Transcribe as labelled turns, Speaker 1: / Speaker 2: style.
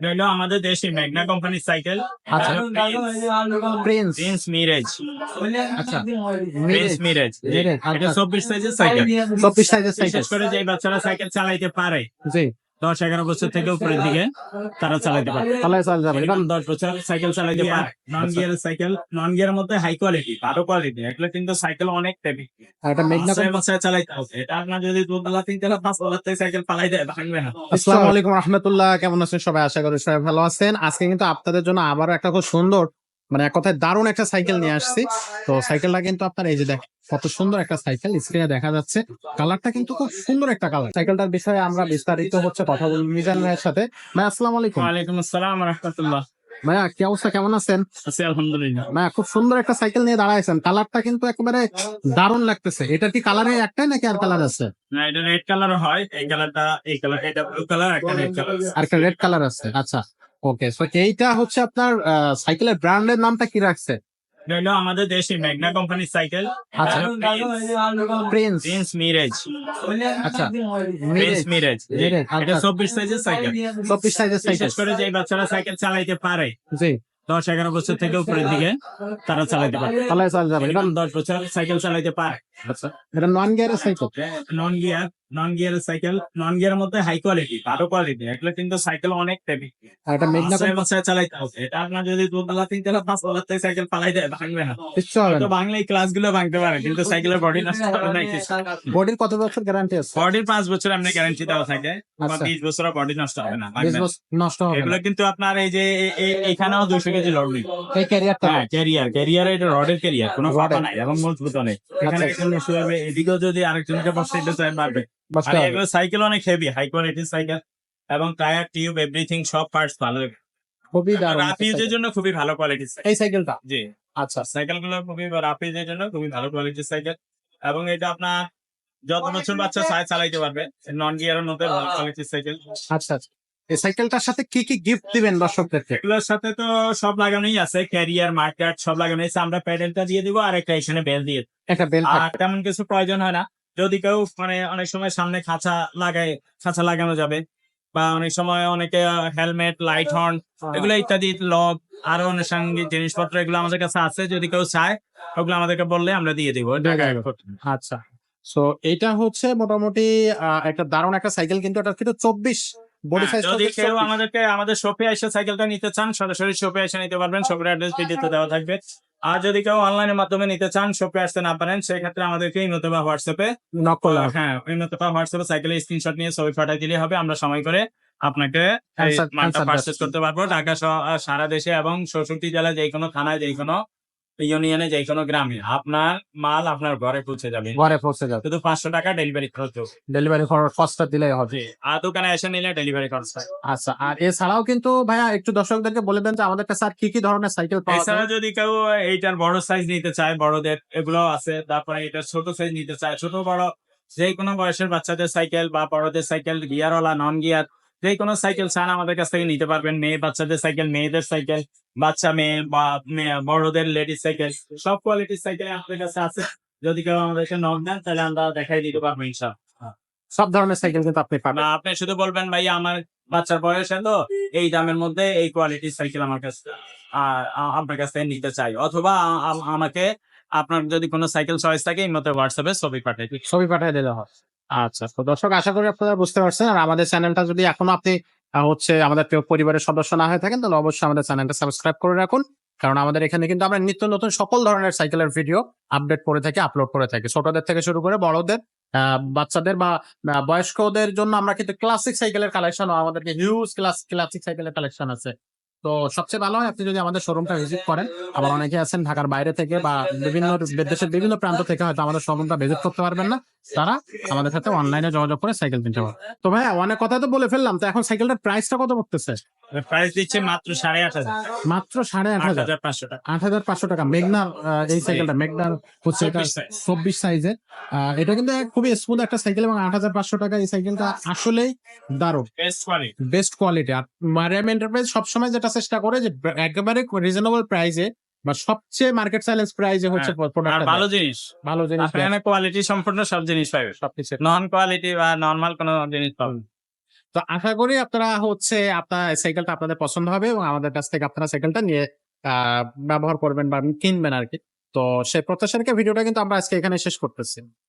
Speaker 1: এটা আমাদের দেশে ম্যাগনা কোম্পানির সাইকেল
Speaker 2: আচ্ছা। প্রিন্স
Speaker 1: প্রিন্স মিরেজ
Speaker 2: আচ্ছা।
Speaker 1: প্রিন্স মিরেজ
Speaker 2: মিরেজ,
Speaker 1: এটা। চব্বিশ সাইজের সাইকেল
Speaker 2: চব্বিশ সাইজের সাইকেল
Speaker 1: বিশেষ করে যে বাচ্চারা সাইকেল চালাইতে পারে।
Speaker 2: জি।
Speaker 1: দশ এগারো বছর থেকে উপরের দিকে তারা চালাইতে পারে
Speaker 2: তাহলে চলে যাবে এটা
Speaker 1: এরকম দশ বছর সাইকেল চালাইতে পারে নন গিয়ারের সাইকেল নন গিয়ারের মধ্যে হাই কোয়ালিটি ভালো কোয়ালিটি এগুলো কিন্তু সাইকেল অনেক বছরে চালাইতে হবে। এটা আপনার যদি দু তলা তিন তলা পাঁচ তলা থেকে সাইকেল পালাই দেয় ভাঙবে না।
Speaker 2: আসসালামু আলাইকুম রহমতুল্লাহ কেমন আছেন সবাই? আশা করি সবাই ভালো আছেন। আজকে কিন্তু আপনাদের জন্য আবারও একটা খুব সুন্দর মানে এক কথায় দারুণ একটা সাইকেল নিয়ে আসছি। তো সাইকেলটা কিন্তু আপনার এই যে দেখ কত সুন্দর একটা সাইকেল স্ক্রিনে দেখা যাচ্ছে। কালারটা কিন্তু খুব সুন্দর একটা কালার সাইকেলটার বিষয়ে আমরা বিস্তারিত হচ্ছে কথা বলব মিজান ভাইয়ের সাথে। ভাই আসসালামু আলাইকুম।
Speaker 1: ওয়ালাইকুম আসসালাম রহমতুল্লাহ।
Speaker 2: ভাইয়া কি অবস্থা? কেমন আছেন?
Speaker 1: আছি আলহামদুলিল্লাহ।
Speaker 2: ভাইয়া খুব সুন্দর একটা সাইকেল নিয়ে দাঁড়াইছেন। কালারটা কিন্তু একেবারে দারুণ লাগতেছে। এটা কি কালারে একটাই নাকি আর কালার আছে?
Speaker 1: না এটা রেড কালার হয়। এই কালারটা এই কালার এটা ব্লু কালার একটা রেড কালার
Speaker 2: আর একটা রেড কালার আছে। আচ্ছা। ওকে সো এইটা হচ্ছে আপনার সাইকেলের ব্র্যান্ডের নামটা কি রাখছে?
Speaker 1: এটা আমাদের দেশি ম্যাগনা কোম্পানির সাইকেল।
Speaker 2: আচ্ছা। প্রিন্স
Speaker 1: প্রিন্স মিরেজ
Speaker 2: আচ্ছা।
Speaker 1: প্রিন্স মিরেজ
Speaker 2: মিরেজ,
Speaker 1: এটা
Speaker 2: আচ্ছা।
Speaker 1: চব্বিশ সাইজের সাইকেল।
Speaker 2: চব্বিশ সাইজের সাইকেল।
Speaker 1: বিশেষ করে যে বাচ্চারা সাইকেল চালাইতে পারে
Speaker 2: জি।
Speaker 1: দশ এগারো বছর থেকে উপরের দিকে তারা চালাইতে পারে।
Speaker 2: তাহলে চলে যাবে
Speaker 1: দশ বছর সাইকেল চালাইতে পারে।
Speaker 2: আচ্ছা এটা নন গিয়ারের সাইকেল
Speaker 1: নন গিয়ার নন গিয়ারের সাইকেল নন গিয়ারের মধ্যে হাই কোয়ালিটি ভালো কোয়ালিটি এগুলো কিন্তু সাইকেল অনেক হেভি
Speaker 2: আর এটা মেঘনা
Speaker 1: বছরে চালাইতে হবে। এটা আপনার যদি দু তলা তিন তলা পাঁচ তলা থেকে সাইকেল পালাই দেয় ভাঙবে না।
Speaker 2: কিচ্ছু হবে
Speaker 1: তো বাংলা এই ক্লাসগুলো ভাঙতে পারে কিন্তু সাইকেলের বডি নষ্ট হবে না
Speaker 2: বডির কত বছর গ্যারান্টি আছে?
Speaker 1: বডির পাঁচ বছর আপনি গ্যারান্টি দেওয়া থাকে বা
Speaker 2: আচ্ছা।
Speaker 1: বিশ বছর বডি নষ্ট হবে না
Speaker 2: নষ্ট হবে
Speaker 1: এগুলো কিন্তু আপনার এই যে এখানেও দুশো কেজি লোড
Speaker 2: এই ক্যারিয়ারটা
Speaker 1: হ্যাঁ ক্যারিয়ার ক্যারিয়ার এটা রডের ক্যারিয়ার কোনো
Speaker 2: রডের।
Speaker 1: নাই এবং মজবুত অনেক এখানে এখানে হবে এদিকেও যদি আরেকজনকে বসে আর এগুলো সাইকেল অনেক হেভি হাই কোয়ালিটির সাইকেল এবং টায়ার টিউব এভরিথিং সব পার্টস ভালো।
Speaker 2: খুবই দারুণ
Speaker 1: রাফ ইউজের জন্য খুবই ভালো কোয়ালিটির
Speaker 2: এই সাইকেলটা
Speaker 1: জি।
Speaker 2: আচ্ছা।
Speaker 1: সাইকেলগুলো খুবই রাফ ইউজের জন্য খুবই ভালো কোয়ালিটির সাইকেল এবং এটা আপনার যত বছর বাচ্চা চালাইতে পারবে নন গিয়ারের মধ্যে ভালো কোয়ালিটির সাইকেল
Speaker 2: আচ্ছা আচ্ছা। এই সাইকেলটার সাথে কি কি গিফট দিবেন দর্শকদেরকে?
Speaker 1: এগুলোর সাথে তো সব লাগানোই আছে ক্যারিয়ার মার্কেট সব লাগানো আছে। আমরা প্যাডেলটা দিয়ে দিব আর একটা এখানে বেল দিয়ে
Speaker 2: একটা বেল্ট
Speaker 1: আর তেমন কিছু প্রয়োজন হয় না। যদি কেউ মানে অনেক সময় সামনে খাঁচা লাগায় খাঁচা লাগানো যাবে। বা অনেক সময় অনেকে হেলমেট লাইট হর্ন এগুলো ইত্যাদি লক আরও আনুষঙ্গিক জিনিসপত্র এগুলো আমাদের কাছে আছে। যদি কেউ চায় ওগুলো আমাদেরকে বললে আমরা দিয়ে দিব।
Speaker 2: আচ্ছা। সো এটা হচ্ছে মোটামুটি আহ, একটা দারুণ একটা সাইকেল কিন্তু এটা কিন্তু চব্বিশ বডি সাইজ
Speaker 1: হ্যাঁ, যদি কেউ আমাদেরকে আমাদের শপে এসে সাইকেলটা নিতে চান সরাসরি শপে এসে নিতে পারবেন শপের অ্যাড্রেস ভিডিওতে দেওয়া থাকবে। আর যদি কেউ অনলাইনের মাধ্যমে নিতে চান শপে আসতে না পারেন সেক্ষেত্রে আমাদেরকে ইমোতে বা হোয়াটসঅ্যাপে
Speaker 2: নক
Speaker 1: হ্যাঁ ইমোতে বা হোয়াটসঅ্যাপে সাইকেলের স্ক্রিনশট নিয়ে ছবি পাঠিয়ে দিলে হবে। আমরা সময় করে আপনাকে পারচেস করতে পারব। ঢাকা সহ সারা দেশে এবং চৌষট্টি জেলায় যে কোনো থানায় যে কোনো ইউনিয়নে যে কোনো গ্রামে আপনার মাল আপনার ঘরে পৌঁছে যাবে।
Speaker 2: ঘরে পৌঁছে যাবে।
Speaker 1: শুধু পাঁচশো টাকা ডেলিভারি খরচ।
Speaker 2: ডেলিভারি কস্টটা দিলেই হবে।
Speaker 1: আর দোকানে এসে নিলে ডেলিভারি খরচ
Speaker 2: আচ্ছা আর এছাড়াও কিন্তু ভাইয়া একটু দর্শকদেরকে বলে দেন যে আমাদের কাছে আর কি কি ধরনের সাইকেল পাওয়া
Speaker 1: এছাড়া যদি কেউ এইটার বড় সাইজ নিতে চায় বড়দের এগুলো আছে। তারপরে এটা ছোট সাইজ নিতে চায় ছোট বড় যে কোনো বয়সের বাচ্চাদের সাইকেল বা বড়দের সাইকেল গিয়ারওয়ালা নন গিয়ার যে কোনো সাইকেল চান আমাদের কাছ থেকে নিতে পারবেন। মেয়ে বাচ্চাদের সাইকেল মেয়েদের সাইকেল বাচ্চা মেয়ে বা মেয়ে- বড়দের লেডিস সাইকেল সব কোয়ালিটির সাইকেল আমাদের কাছে আছে। যদি কেউ আমাদেরকে নক দেন তাহলে আমরা দেখাই দিতে পারব ইনশাল্লাহ
Speaker 2: সব ধরনের সাইকেল কিন্তু আপনি পাবেন।
Speaker 1: আপনি শুধু বলবেন ভাই আমার বাচ্চার বয়স এত এই দামের মধ্যে এই কোয়ালিটির সাইকেল আমার কাছে আপনার কাছ থেকে নিতে চাই। অথবা আমাকে আপনার যদি কোনো সাইকেল চয়েস থাকে এই মতো হোয়াটসঅ্যাপে ছবি পাঠিয়ে দিন।
Speaker 2: ছবি পাঠিয়ে দিলে হয়। আচ্ছা তো দর্শক আশা করি আপনারা বুঝতে পারছেন। আর আমাদের চ্যানেলটা যদি এখনও আপনি হচ্ছে আমাদের পরিবারের সদস্য না হয়ে থাকেন, তাহলে অবশ্যই আমাদের চ্যানেলটা সাবস্ক্রাইব করে রাখুন। কারণ আমাদের এখানে কিন্তু আমরা নিত্য নতুন সকল ধরনের সাইকেলের ভিডিও আপডেট করে থাকি আপলোড করে থাকি। ছোটদের থেকে শুরু করে বড়দের বাচ্চাদের বা বয়স্কদের জন্য আমরা কিন্তু ক্লাসিক সাইকেলের কালেকশন আমাদের হিউজ ক্লাস ক্লাসিক সাইকেলের কালেকশন আছে। তো সবচেয়ে ভালো হয় আপনি যদি আমাদের শোরুমটা ভিজিট করেন। আবার অনেকে আছেন ঢাকার বাইরে থেকে বা বিভিন্ন দেশের বিভিন্ন প্রান্ত থেকে হয়তো আমাদের শোরুমটা ভিজিট করতে পারবেন না। তারা আমাদের সাথে অনলাইনে যোগাযোগ করে সাইকেল কিনতে পারবে। তো ভাই অনেক কথা তো বলে ফেললাম, তো এখন সাইকেলটার প্রাইসটা কত পড়তেছে?
Speaker 1: প্রাইস দিচ্ছে মাত্র সাড়ে আট হাজার।
Speaker 2: মাত্র সাড়ে আট হাজার?
Speaker 1: পাঁচশো টাকা।
Speaker 2: আট হাজার পাঁচশো টাকা। মেঘনার এই সাইকেলটা মেঘনার হচ্ছে এটা চব্বিশ সাইজের এটা কিন্তু খুবই স্মুথ একটা সাইকেল এবং আট হাজার পাঁচশো টাকা এই সাইকেলটা আসলেই দারুণ।
Speaker 1: বেস্ট কোয়ালিটি
Speaker 2: বেস্ট কোয়ালিটি আর মারিয়াম এন্টারপ্রাইজ সবসময় যেটা চেষ্টা করে যে একেবারে রিজনেবল প্রাইসে বা সবচেয়ে মার্কেট চ্যালেঞ্জ প্রাইসে হচ্ছে প্রোডাক্ট
Speaker 1: ভালো জিনিস।
Speaker 2: ভালো জিনিস
Speaker 1: কোয়ালিটি সম্পূর্ণ সব জিনিস পাবে।
Speaker 2: সবকিছু
Speaker 1: নন কোয়ালিটি বা নর্মাল কোনো জিনিস পাবেন
Speaker 2: তো আশা করি আপনারা হচ্ছে আপনার সাইকেলটা আপনাদের পছন্দ হবে এবং আমাদের কাছ থেকে আপনারা সাইকেলটা নিয়ে ব্যবহার করবেন বা কিনবেন আর কি তো সেই প্রত্যাশা রেখে ভিডিওটা কিন্তু আমরা আজকে এখানে শেষ করতেছি।